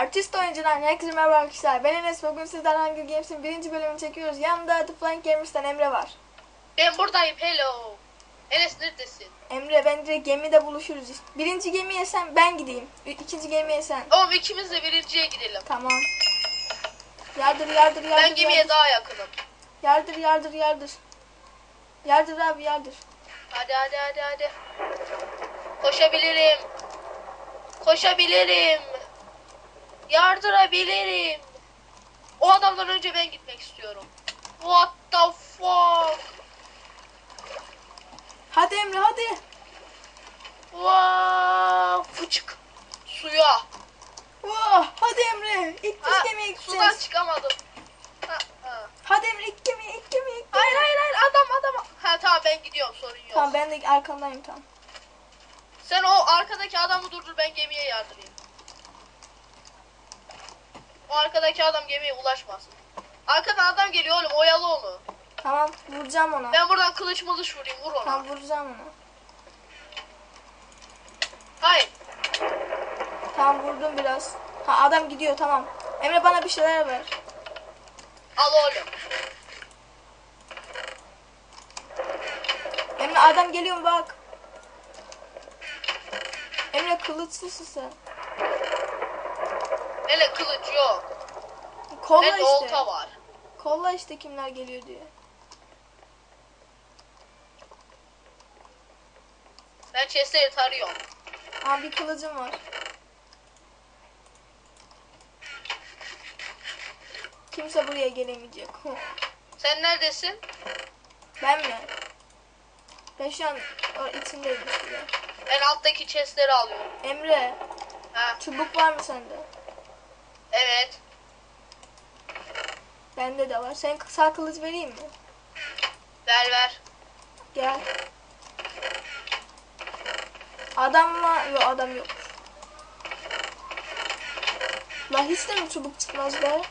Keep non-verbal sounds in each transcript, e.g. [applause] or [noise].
Artist oyuncudan herkese merhaba arkadaşlar. Ben Enes. Bugün sizden Hunger Games'in birinci bölümünü çekiyoruz. Yanımda The Flying Gamers'tan Emre var. Ben buradayım hello. Enes neredesin? Emre bence gemide buluşuruz. Birinci gemiye sen ben gideyim. İkinci gemiye sen. Oğlum ikimiz de birinciye gidelim. Tamam. Yardır yardır yardır. Ben gemiye yardır. daha yakınım. Yardır yardır yardır. Yardır abi yardır. Hadi hadi hadi hadi. Koşabilirim. Koşabilirim. Yardırabilirim. O adamdan önce ben gitmek istiyorum. What the fuck? Hadi Emre hadi. Wow, fıçık. Suya. Oh, hadi Emre. İlk Ha, gemiye sudan gideceğiz. çıkamadım. Ha, ha. Hadi Emre ilk gemiye ilk gemiye ilk gemiye. Hayır hayır hayır adam adam. Ha tamam ben gidiyorum sorun yok. Tamam ben de arkandayım tamam. Sen o arkadaki adamı durdur ben gemiye yardırayım. O arkadaki adam gemiye ulaşmasın. Arkadan adam geliyor oğlum oyalı onu. Tamam vuracağım ona. Ben buradan kılıç mılıç vurayım vur ona. Tamam vuracağım ona. Hayır. Tamam vurdum biraz. Ha adam gidiyor tamam. Emre bana bir şeyler ver. Al oğlum. Emre adam geliyor bak. Emre kılıçlısın sen. Hele kılıç yok. Kolla Bende işte. olta var. Kolla işte kimler geliyor diye. Ben chestleri tarıyorum. Aa bir kılıcım var. Kimse buraya gelemeyecek. Sen neredesin? Ben mi? Ben şu an içindeyim işte. Ben alttaki chestleri alıyorum. Emre Ha, çubuk var mı sende? Evet. Bende de var. Sen sağ kılıç vereyim mi? Ver ver. Gel. Adam var. Yok adam yok. La hiç de mi çubuk çıkmaz be?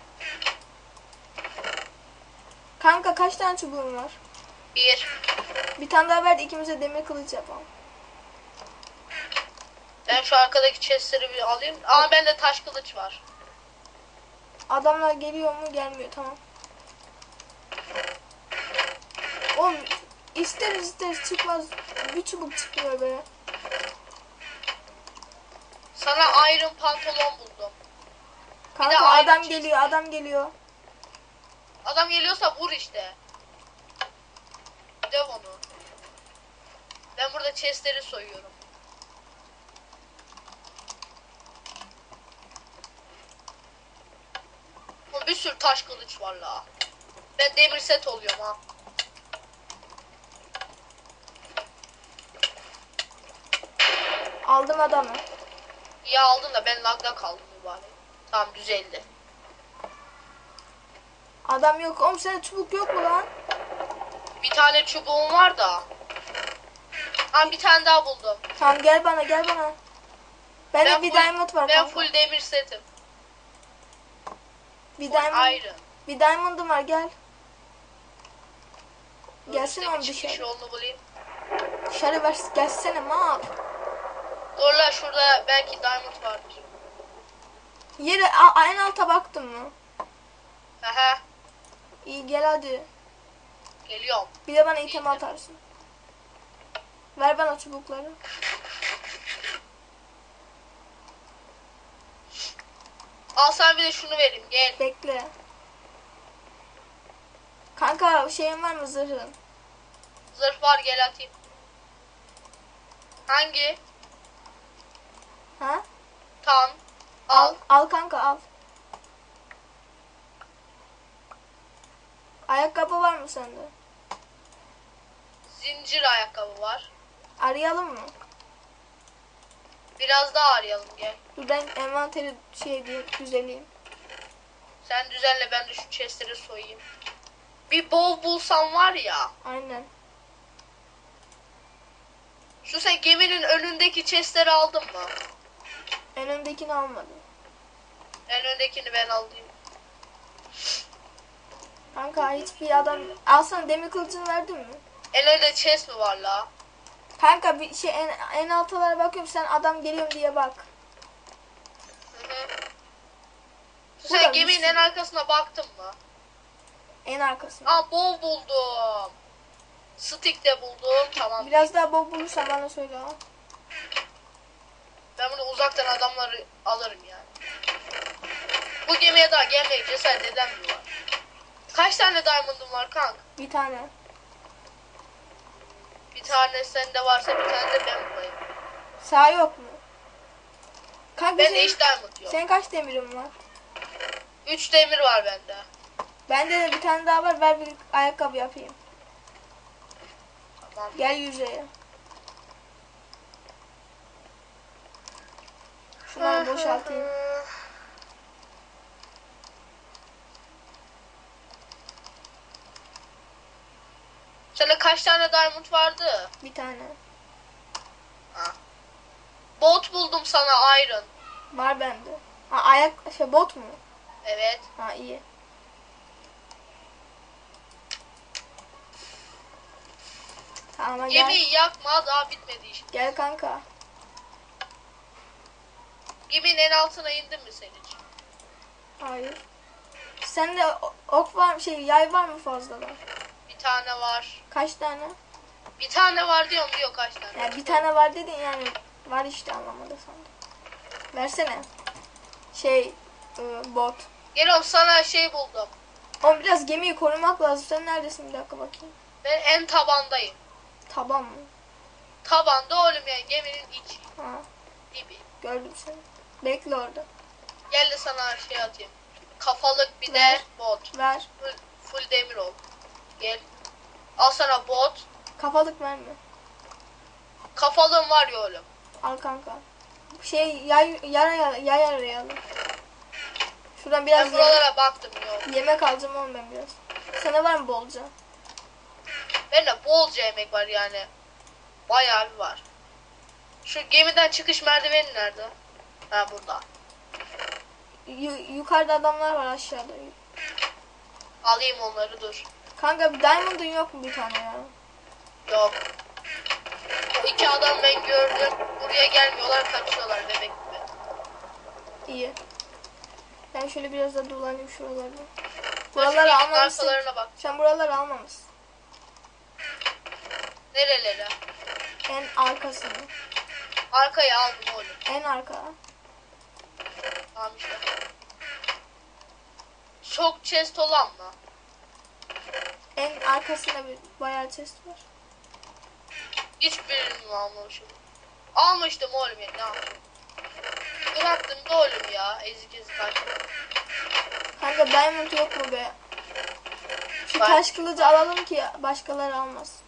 Kanka kaç tane çubuğun var? Bir. Bir tane daha ver de ikimize demir kılıç yapalım. Ben şu arkadaki chestleri bir alayım. Ama bende taş kılıç var. Adamlar geliyor mu? Gelmiyor. Tamam. Oğlum isteriz isteriz çıkmaz. Bir çubuk çıkmıyor be. Sana iron pantolon buldum. Kanka adam geliyor, adam geliyor. Adam geliyorsa vur işte. Döv onu. Ben burada chestleri soyuyorum. Sürü taş kılıç var la. Ben demir set oluyorum ha. Aldım adamı. İyi aldın da ben lagda kaldım mübarek. Tamam düzeldi. Adam yok. Oğlum senin çubuk yok mu lan? Bir tane çubuğum var da. Ha bir tane daha buldum. Tamam gel bana gel bana. Bende Ben bir full- diamond var Ben kanka. full demir setim. Bir diamond. iron. Bir diamond'ım var gel. Gelsin bir çıkış dışarı. yolunu bulayım. Dışarı ver gelsene mal. Dur la şurada belki diamond vardır. Yere a- en alta baktın mı? Aha İyi gel hadi. geliyorum. Bir de bana item atarsın. Ver bana çubukları. Al sana bir de şunu vereyim gel. Bekle. Kanka şeyin var mı zırhın? Zırh var gel atayım. Hangi? Ha? Tam. Al. Al. Al kanka al. Ayakkabı var mı sende? Zincir ayakkabı var. Arayalım mı? Biraz daha arayalım gel. Dur ben envanteri şey diye düzeleyim. Sen düzenle ben de şu chestleri soyayım. Bir bow bulsam var ya. Aynen. Şu sen geminin önündeki chestleri aldın mı? En öndekini almadım. En öndekini ben alayım. Kanka hiçbir adam... Alsana demir kılıcını verdin mi? En önde chest mi var la? Kanka bir şey en, en altalara bakıyorum sen adam geliyor diye bak. Hı hı. Sen geminin en arkasına baktın mı? En arkasında. Aa bol buldum. Stick de buldum. Tamam. Biraz daha bol bulursan bana söyle ha. Ben bunu uzaktan adamları alırım yani. Bu gemiye daha gelmeye cesaret edemiyorlar. Kaç tane diamond'ın var kank? Bir tane. Bir tane sende varsa bir tane de ben bulayım. Sağ yok mu? Kanka Bende senin, hiç diamond yok. senin kaç demirin var? Üç demir var bende. Bende de bir tane daha var. Ver bir ayakkabı yapayım. Tamam. Gel yüzeye. Şunları boşaltayım. [laughs] Sende kaç tane diamond vardı? Bir tane. Ha. Bot buldum sana iron. Var bende. Ha ayak şey bot mu? Evet. Ha iyi. Tamam gel. Gemiyi yakma daha bitmedi iş. Gel kanka. Geminin en altına indin mi sen hiç? Hayır. Sende ok var mı? Şey yay var mı fazladan? Bir tane var. Kaç tane? Bir tane var diyorum diyor kaç tane. Ya bir tane var dedin yani var işte anlamada sandım. Versene. Şey e, bot. Geliyorum sana şey buldum. Oğlum biraz gemiyi korumak lazım. Sen neredesin bir dakika bakayım. Ben en tabandayım. Taban mı? Tabanda oğlum yani geminin içi Ha dibi. gördüm seni. Bekle orada. Gel de sana şey atayım. Kafalık bir Ver. de bot. Ver. Full, full demir ol. Gel. Al sana bot. Kafalık verme. Kafalığın var ya oğlum. Al kanka. Şey yay yara yay arayalım. Şuradan biraz Ben yemek, buralara baktım yok. yemek alacağım oğlum ben biraz. Sana var mı bolca? Benim bolca yemek var yani. Bayağı bir var. Şu gemiden çıkış merdiveni nerede? Ha burada. Yu- yukarıda adamlar var aşağıda. Alayım onları dur. Kanka bir diamond'ın yok mu bir tane ya? Yok. İki adam ben gördüm. Buraya gelmiyorlar kaçıyorlar bebek gibi. İyi. Ben şöyle biraz da dolanayım şuralarda. Buraları almamışsın. bak. Sen buraları almamışsın. Nerelere? En arkasını. Arkaya aldım oğlum. En arka. Tamam işte. Çok chest olan mı? En arkasında bir bayağı chest var. Hiçbirini almamışım. Almıştım oğlum ya ne yapayım? Bıraktım da oğlum ya. Ezik ezik açtım. Kanka diamond yok mu be? Şu Var. taş kılıcı alalım ki başkaları almasın.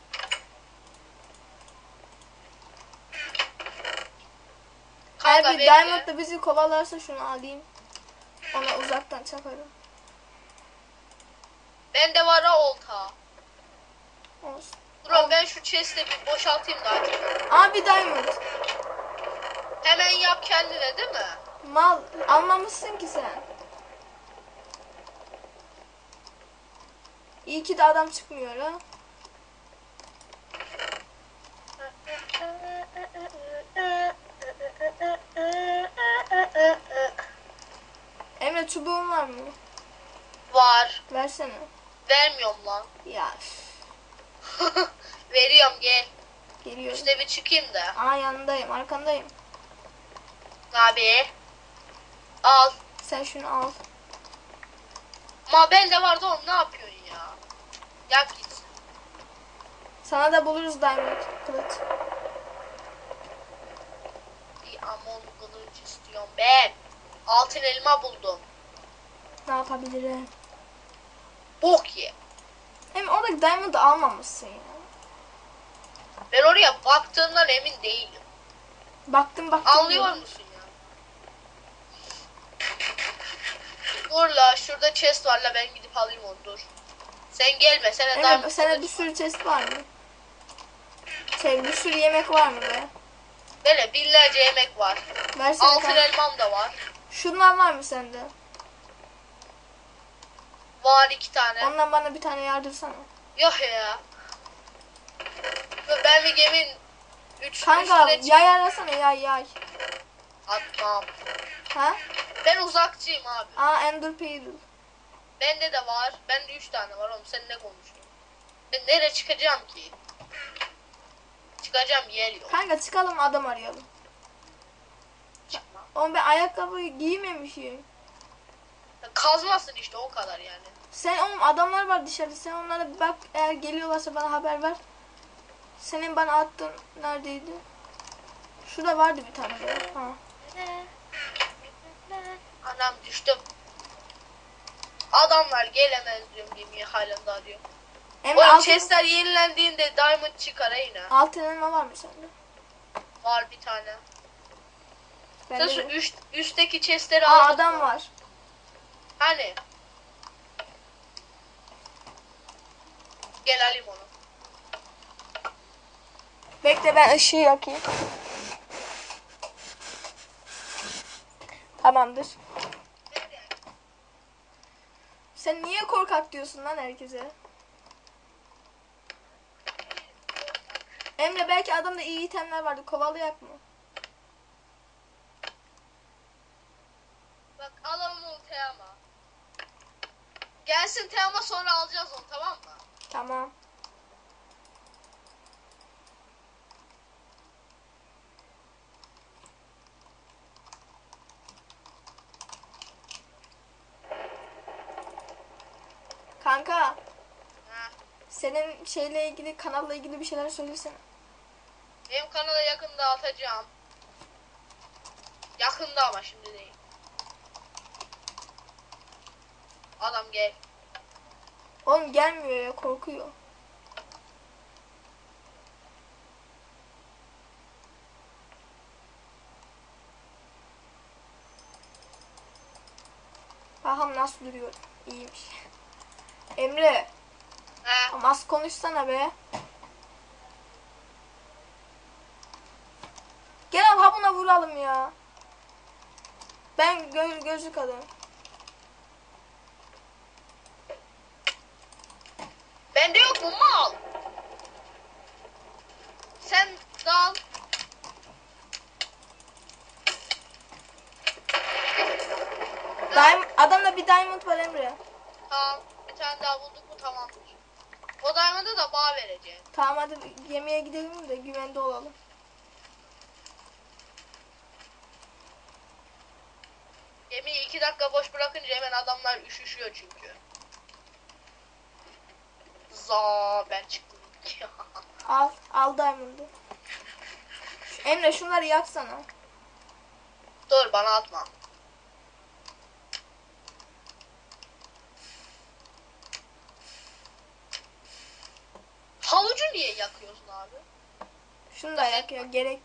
Eğer Kanka bir bekle. diamond da bizi kovalarsa şunu alayım. Ona uzaktan çakarım. Bende var ha olta. Olsun. Durun ben şu chest'i bir boşaltayım da açayım. Aa bir diamond. Hemen yap kendine değil mi? Mal almamışsın ki sen. İyi ki de adam çıkmıyor ha. Emre çubuğun var mı? Var. Versene. Vermiyorum lan. Ya [laughs] Veriyorum gel. geliyorum. İşte bir çıkayım da. Aa yanındayım, arkandayım. Abi. Al. Sen şunu al. Ma bende vardı oğlum ne yapıyorsun ya? Yap gitsin. Sana da buluruz diamond kılıç. Bir amon kılıç istiyorum ben. Altın elma buldum. Ne yapabilirim? Bok ye. Hem oradaki diamond'ı almamışsın ya. Ben oraya baktığımdan emin değilim. Baktım baktım. Anlıyor musun ya? Dur la şurada chest var la ben gidip alayım onu dur. Sen gelme sana Evet, diamond sana kılıç bir sürü chest var mı? Şey bir sürü yemek var mı be? Böyle binlerce yemek var. Versene Altın kanka. elmam da var. Şundan var mı sende? Var iki tane. Ondan bana bir tane yardırsana. Yok ya. Ben bir geminin üç Kanka üstüne yay arasana yay yay. Atmam. Ha? Ben uzakçıyım abi. Aa Ender Pearl. Bende de var. Bende 3 tane var oğlum. Sen ne konuşuyorsun? Ben nereye çıkacağım ki? Çıkacağım yer yok. Kanka çıkalım adam arayalım. Çıkma. Oğlum ben ayakkabı giymemişim. Kazmasın işte o kadar yani. Sen oğlum adamlar var dışarıda. Sen onlara bak eğer geliyorlarsa bana haber ver. Senin bana attığın neredeydi? Şurada vardı bir tane böyle. Ha. Anam düştüm. Adamlar gelemez diyorum gemiye halen daha diyor. Emre Oğlum altın, chestler yenilendiğinde diamond çıkar ha yine. altın elma var mı sende? Var bir tane. Sen şu de. üst, üstteki chestleri Aa aldın adam mı? var. Hani? Gel alayım onu. Bekle ben ışığı yakayım. Tamamdır. Sen niye korkak diyorsun lan herkese? Emre belki adamda iyi itemler vardı. Kovalayak mı? Bak alalım onu Teama. Gelsin Teama sonra alacağız onu tamam mı? Tamam. Kanka, senin şeyle ilgili, kanalla ilgili bir şeyler söylesene. Benim kanala yakında atacağım. Yakında ama şimdi değil. Adam gel. Oğlum gelmiyor ya, korkuyor. Bakalım nasıl duruyor. İyiymiş. Emre, Ha. ama az konuşsana be. Gel ha buna vuralım ya. Ben gö gözlük alayım. Mu mal? Sen dal. Diamond, adamda bir diamond var Emre. Tamam. Bir tane daha bulduk mu tamamdır. O diamond'ı da bağ vereceğim. Tamam hadi yemeğe gidelim de güvende olalım. Gemiyi iki dakika boş bırakınca hemen adamlar üşüşüyor çünkü. Za ben çıktım. [laughs] Al, al diamond'ı. Emre şunları yaksana. Dur bana atma. Havucu niye yakıyorsun abi? Şunu da yak ya gerek.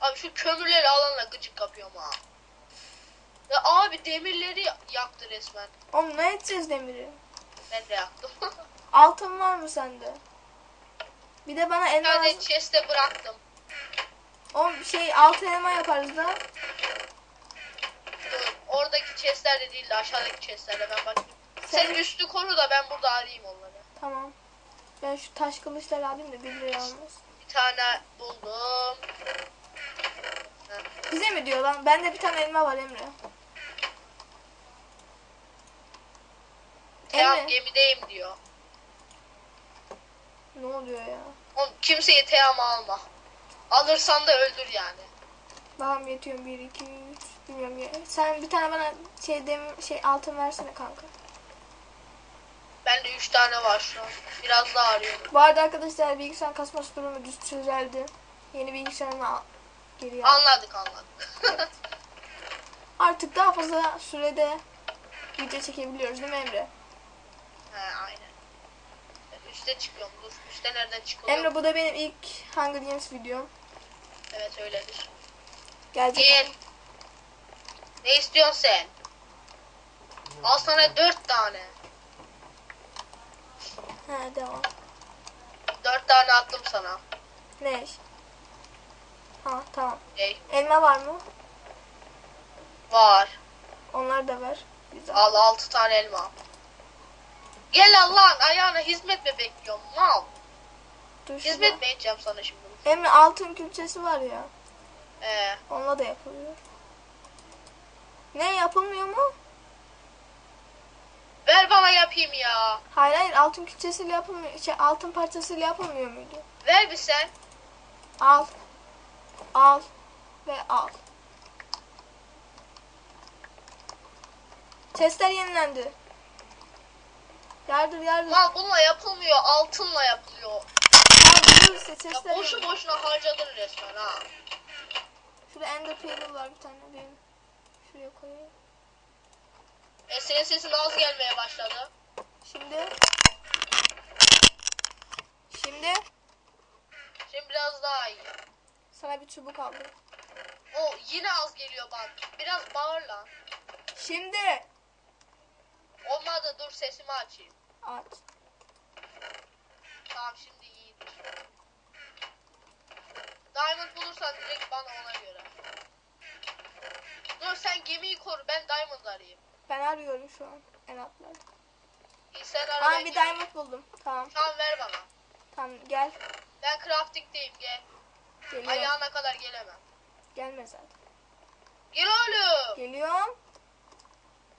Abi şu kömürleri alanla gıcık kapıyorum ha. Ya abi demirleri yaktı resmen. Oğlum ne edeceğiz demiri? Ben de yaktım. [laughs] Altın var mı sende? Bir de bana Bir elma tane lazım. chest'e bıraktım. Oğlum şey altın elma yaparız da. Dur, oradaki chest'lerde değil de aşağıdaki chest'lerde ben bakayım. Sen- Sen üstü koru da ben burada arayayım onları. Tamam. Ben şu taş kılıçları alayım da bir liraya almaz. Bir tane buldum. Bize mi diyor lan? Bende bir tane elma var Emre. Tamam Emre. gemideyim diyor. Ne oluyor ya? Oğlum kimseyi teyama alma. Alırsan da öldür yani. Bakalım yetiyor mu? 1, 2, 3. Bilmiyorum ya. Sen bir tane bana şey dem şey altın versene kanka. Bende 3 tane var şu an. Biraz daha arıyorum. Bu arada arkadaşlar bilgisayar kasması durumu düz çözeldi. Yeni bilgisayarımı al geri. Anladık anladık. [laughs] Artık daha fazla sürede video çekebiliyoruz değil mi Emre? Aynen. Üste çıkıyorum dur. Üste nereden çıkılıyor? Emre bu da benim ilk Hunger Games videom. Evet öyledir. Gelecek. Gel. Ne istiyorsun sen? Al sana 4 tane. He devam. 4 tane attım sana. Ne? Ha tamam. Ey, Elma var mı? var. Onları da ver. Güzel. Al 6 tane elma. Gel Allah'ın ayağına hizmet mi bekliyorum mal? Dur şurada. Hizmet mi edeceğim sana şimdi? Emre altın külçesi var ya. Ee, Onunla da yapılıyor. Ne yapılmıyor mu? ver bana yapayım ya. Hayır hayır altın külçesiyle yapılmıyor. Şey, altın parçasıyla yapılmıyor muydu? Ver bir sen. Al. Al. Ve al. Testler yenilendi. Yardır yardır. Mal bununla yapılmıyor. Altınla yapılıyor. Yardır dur işte Ya boşu boşuna harcadın resmen ha. Şurada ender pearl var bir tane benim. Şuraya koyayım. E senin sesin az gelmeye başladı. Şimdi. Şimdi Şimdi biraz daha iyi. sana bir çubuk aldım. O yine az geliyor bak. Biraz bağır lan. Şimdi. Olmadı dur sesimi açayım. Aç. Tamam şimdi iyidir. Diamond bulursan direkt bana ona göre. Dur sen gemiyi koru ben Diamond arayayım. Ben arıyorum şu an en altlarda. İyi sen ara Aa ben bir gel- diamond buldum. Tamam. Tamam ver bana. Tamam gel. Ben crafting'deyim gel. Geliyorum. Ayağına kadar gelemem. Gelme zaten. Gel oğlum. Geliyorum.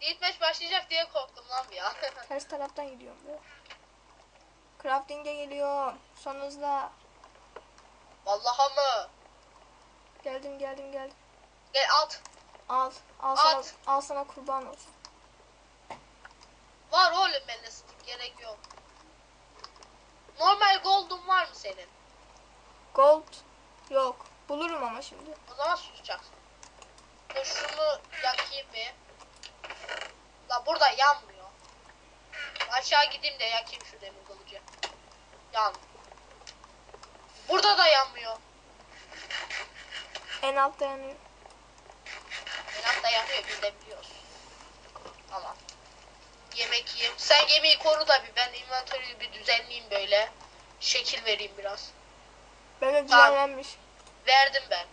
Deathmatch başlayacak diye korktum lan ya. [laughs] Ters taraftan gidiyorum be. Crafting'e geliyorum. Son hızla. Vallahi mı? Geldim geldim geldim. Gel at. Al. Al sana, At. al sana kurban olsun. Var oğlum bende stick gerek yok. Normal gold'un var mı senin? Gold. Yok. Bulurum ama şimdi. O zaman susacaksın. Dur şunu yakayım bir. La burada yanmıyor. Aşağı gideyim de yakayım şu demir kılıcı. Yan. Burada da yanmıyor. En altta yanıyor. En altta yanmıyor biz de biliyoruz. Tamam. Yemek yiyeyim. Sen yemeği koru da bir ben inventörü bir düzenleyeyim böyle. Şekil vereyim biraz. Ben de düzenlenmiş. Verdim ben.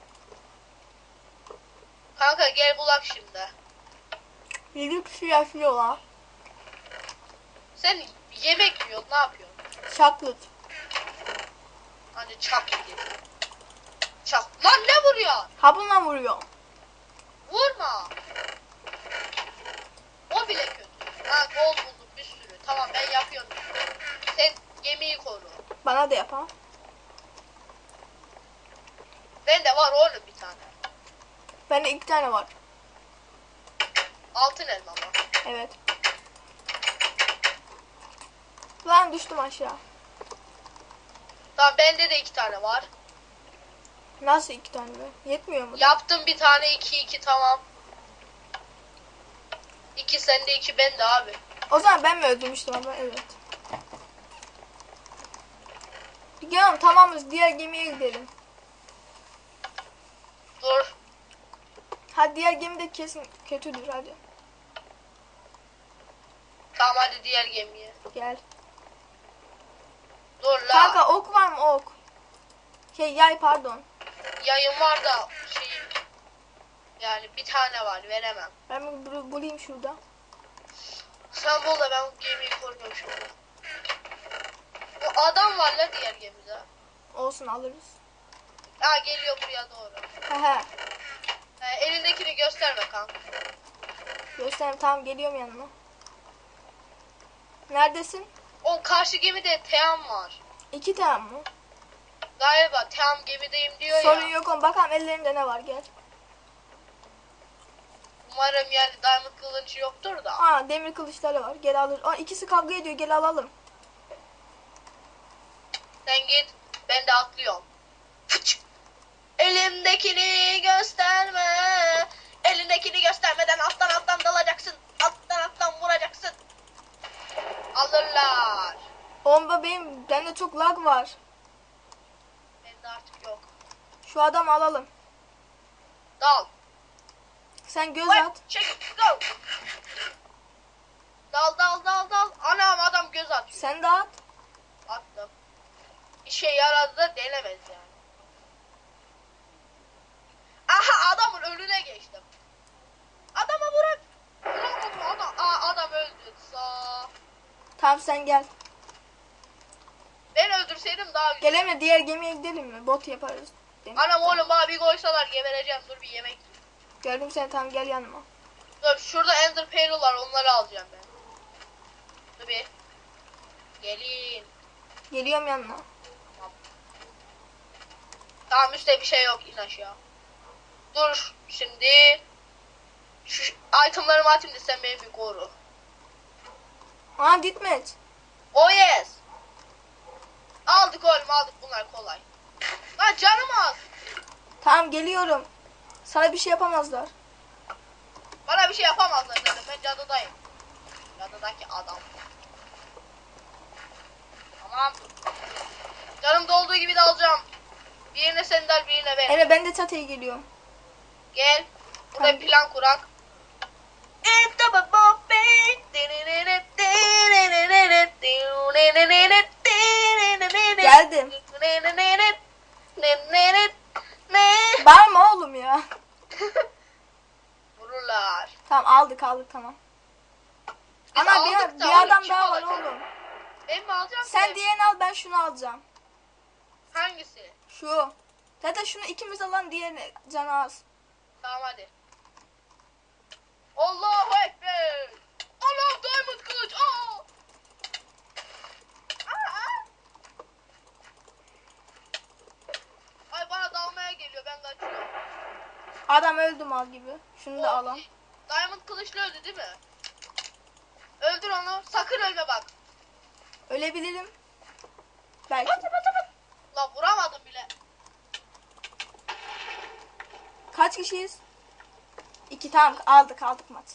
Kanka gel bulak şimdi. 7 kişi yaşıyor la. Sen yemek yiyorsun ne yapıyorsun? Chocolate. Hani çak gibi. Çak. Lan ne vuruyor? Ha bununla vuruyor. Vurma. O bile kötü. Ha gol buldum bir sürü. Tamam ben yapıyorum. Sen gemiyi koru. Bana da yap ha. Bende var oğlum bir tane. Bende iki tane var. Altın elma var. Evet. Lan düştüm aşağı. Tamam bende de iki tane var. Nasıl iki tane be? Yetmiyor mu? Yaptım bir tane iki iki tamam. İki sende iki bende abi. O zaman ben mi öldürmüştüm ama evet. Gidiyorum tamamız diğer gemiye gidelim. Dur. Hadi diğer gemi de kesin kötüdür hadi. Tamam hadi diğer gemiye. Gel. Dur la. Kanka ok var mı ok? Şey yay pardon. Yayın var da şeyim. Yani bir tane var veremem. Ben bulayım şurada. Sen bul da ben bu gemiyi koruyorum şimdi. Bu adam var la diğer gemide. Olsun alırız. Ha geliyor buraya doğru. Hehe. He, elindekini gösterme kanka. Göstereyim tamam geliyorum yanına. Neredesin? O karşı gemide Team var. İki tane mi? Galiba Team gemideyim diyor Sorun ya. yok oğlum. Bakalım ellerinde ne var gel. Umarım yani Diamond kılıncı yoktur da. Aa demir kılıçları var. Gel alır. Aa ikisi kavga ediyor. Gel alalım. Sen git ben de atlıyorum. Fıç. Elimdekini gösterme. Elindekini göstermeden alttan alttan dalacaksın. Alttan alttan vuracaksın. Alırlar. Oğlum benim bende çok lag var. Bende artık yok. Şu adamı alalım. Dal. Sen göz Vay, at. Çek. Go. Dal dal dal dal. Anam adam göz atıyor. Sen de at. Attım. İşe yaradı da denemez yani. Aha adamın önüne geçtim. Adama vuramadım adam. Adam öldü. Sağ. Tamam sen gel. Ben öldürseydim daha güzel. Gel Emre diğer gemiye gidelim mi? Bot yaparız. Demir. Anam oğlum bir koysalar gebereceğim. Dur bir yemek. Gördüm seni tamam gel yanıma. Dur şurada Ender Pearl var onları alacağım ben. Dur bir. Gelin. Geliyorum yanına. Tamam üstte bir şey yok in aşağı. Dur şimdi. Şu itemlarımı atayım da sen beni bir koru. Aa ditmet. Oh yes. Aldık oğlum aldık bunlar kolay. Lan canım az. Tamam geliyorum. Sana bir şey yapamazlar. Bana bir şey yapamazlar zaten ben cadıdayım. Cadıdaki adam. Tamam. Canım dolduğu gibi de alacağım. Birine sendal birine ben. Emre ben de çatıya geliyorum. Gel. Burada Tamam. plan kurak. Geldim. Bağırma oğlum ya. Vururlar. Tamam aldık aldık tamam. Biz Ana bir, aldık da bir adam kim daha var alacak? oğlum. Ben mi alacağım Sen ki? diğerini al ben şunu alacağım. Hangisi? Şu. Zaten şunu ikimiz alan diğerini canı az. Tamam hadi. Allahu Ekber. Allah diamond kılıç. Aa! Ay bana dalmaya geliyor ben kaçıyorum. Adam öldü mal gibi. Şunu da alan. Diamond kılıçlı öldü değil mi? Öldür onu. Sakın ölme bak. Ölebilirim. Belki. La vuramadım bile. Kaç kişiyiz? İki tamam aldık aldık maç.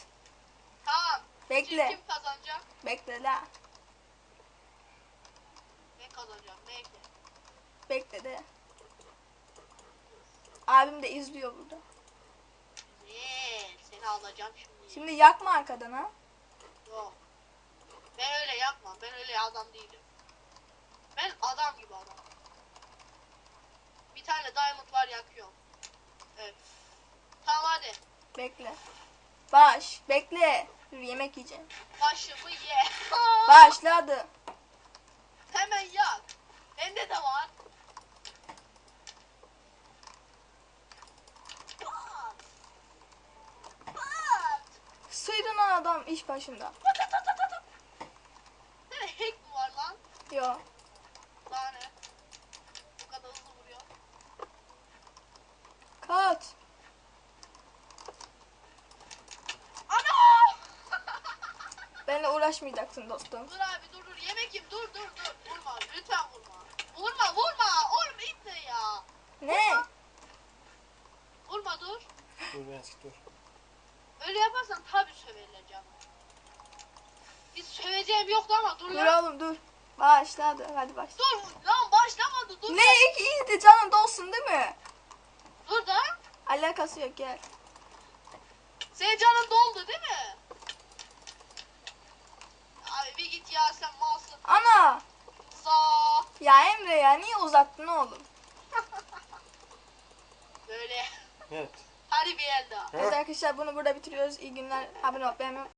Tamam. Bekle. Kim kazanacak? Bekle la. Ben kazanacağım. Bekle. Bekle de. Abim de izliyor burada. Seni alacağım şimdi. Şimdi yakma arkadan ha. Yok. Ben öyle yapmam. Ben öyle adam değilim. Ben adam gibi adam. Bir tane diamond var yakıyorum. Evet. Tamam hadi. Bekle. Baş. Bekle. Dur yemek yiyeceğim. Başımı ye. Başladı. Hemen yak. Bende de var. Sıyrılan adam iş başında. Senin hack mi var lan? Yo. Daha ne? Bu kadar hızlı vuruyor. Kaç. Ana! Benimle uğraşmayacaksın dostum. dur abi dur dur yemek yiyeyim dur dur dur. Vurma lütfen vurma. Vurma vurma. Oğlum itme ya. Ne? Vurma dur. Dur ben dur. Öyle yaparsan tabii söverler canım. Biz söveceğim yoktu ama dur Dur lan. oğlum dur. Başladı. Hadi baş. Dur lan başlamadı dur. Ne iyiydi canım dostsun değil mi? Dur da. Alakası yok gel. Senin canın doldu değil mi? Abi bir git ya sen malsın. Ana. Sağ. Ya Emre ya niye uzattın oğlum? [laughs] Böyle. Evet. Hadi bir el daha. Evet arkadaşlar bunu burada bitiriyoruz. İyi günler. Abone ol beğenmeyi